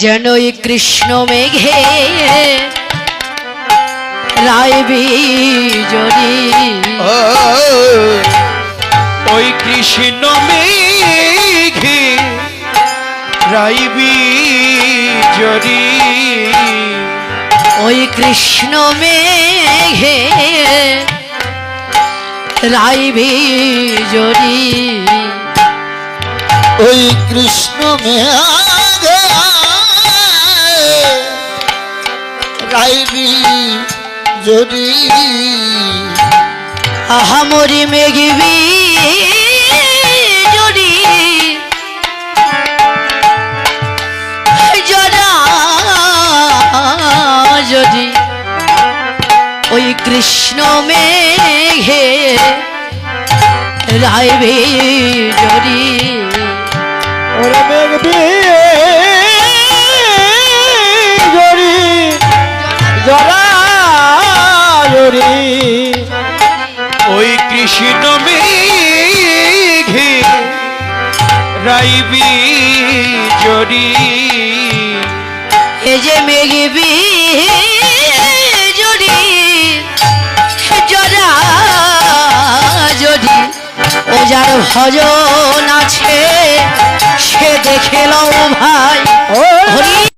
যেন ওই কৃষ্ণ মেঘে রায় বিজরি ও, ওই কৃষ্ণ মেঘে রাইবি জরি ওই কৃষ্ণ মেঘে রায় বিজরি ওই কৃষ্ণ মেঘে রাইবি যদি। আহামরি মেঘবি জরি জরা যদি। ওই কৃষ্ণ মেঘে রাইবে জরি জরা জরি ওই কৃষ্ণ মেঘে রাইবি জরি এ যে মেঘবি জরি জরা যদি ও যার ভজন আছে সে দেখে লও ভাই। ও হরি